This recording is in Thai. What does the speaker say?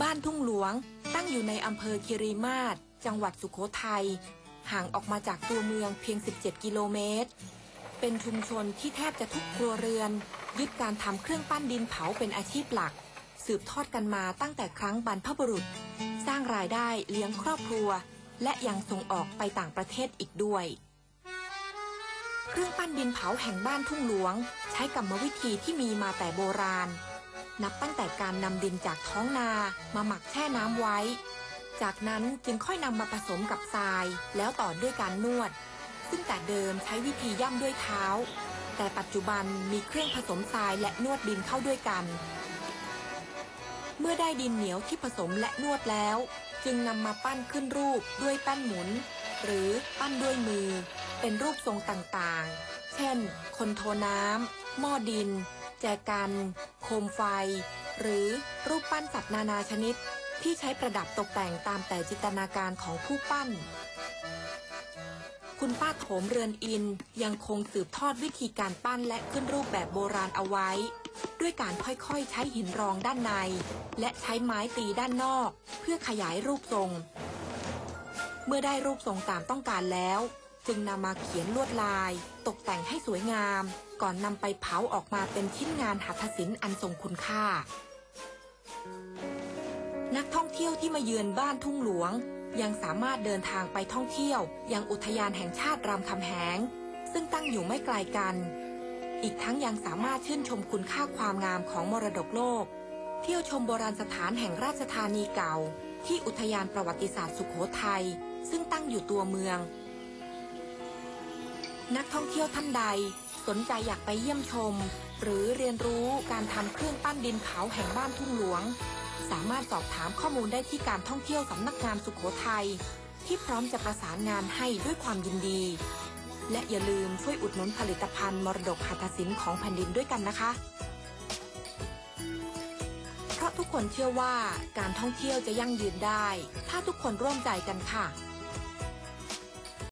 บ้านทุ่งหลวงตั้งอยู่ในอำเภอคิริมาศจังหวัดสุโขทัย ห่างออกมาจากตัวเมืองเพียง 17 กิโลเมตร เป็นชุมชนที่แทบจะทุกครัวเรือน ยึดการทำเครื่องปั้นดินเผาเป็นอาชีพหลัก สืบทอดกันมาตั้งแต่ครั้งบรรพบุรุษ สร้างรายได้เลี้ยงครอบครัว และยังส่งออกไปต่างประเทศอีกด้วย เครื่องปั้นดินเผาแห่งบ้านทุ่งหลวง ใช้กรรมวิธีที่มีมาแต่โบราณ นับตั้งแต่การนำดินจากท้องนามาหมักแช่น้ำไว้ จากนั้นจึงค่อยนำมาผสมกับทราย แล้วต่อด้วยการนวด ซึ่งแต่เดิมใช้วิธีย่ำด้วยเท้า แต่ปัจจุบันมีเครื่องผสมทรายและนวดดินเข้าด้วยกัน เมื่อได้ดินเหนียวที่ผสมและนวดแล้ว จึงนำมาปั้นขึ้นรูปด้วยแป้นหมุน หรือปั้นด้วยมือ เป็นรูปทรงต่างๆ เช่น คนโทน้ำหม้อดิน จกัน โคมไฟ หรือรูปปั้นสัตว์นานาชนิด ที่ใช้ประดับตกแต่งตามแต่จินตนาการของผู้ปั้น คุณป้าโถมเรือนอินยังคงสืบทอดวิธีการปั้นและขึ้นรูปแบบโบราณเอาไว้ ด้วยการค่อยๆใช้หินรองด้านใน และใช้ไม้ตีด้านนอก เพื่อขยายรูปทรง เมื่อได้รูปทรงตามต้องการแล้ว จึงนำมาเขียนลวดลาย ตกแต่งให้สวยงาม ก่อนนำไปเผาออกมาเป็นชิ้นงานหัตถศิลป์อันทรงคุณค่า นักท่องเที่ยวที่มาเยือนบ้านทุ่งหลวง ยังสามารถเดินทางไปท่องเที่ยว ยังอุทยานแห่งชาติรามคำแหง ซึ่งตั้งอยู่ไม่ไกลกัน อีกทั้งยังสามารถชื่นชมคุณค่าความงามของมรดกโลก เที่ยวชมโบราณสถานแห่งราชธานีเก่า ที่อุทยานประวัติศาสตร์สุขโขทัยซึ่งตั้งอยู่ตัวเมือง นักท่องเที่ยวท่านใด สนใจอยากไปเยี่ยมชม หรือเรียนรู้การทำเครื่องปั้นดินเผาแห่งบ้านทุ่งหลวง สามารถสอบถามข้อมูลได้ที่การท่องเที่ยวสำนักงานสุขโขทัยที่พร้อมจะประสานงานให้ด้วยความยินดี และอย่าลืมช่วยอุดหนุนผลิตภัณฑ์มรดกหัตถศิลป์ของแผ่นดินด้วยกันนะคะ เพราะทุกคนเชื่อว่าการท่องเที่ยวจะยั่งยืนได้ ถ้าทุกคนร่วมใจกันค่ะ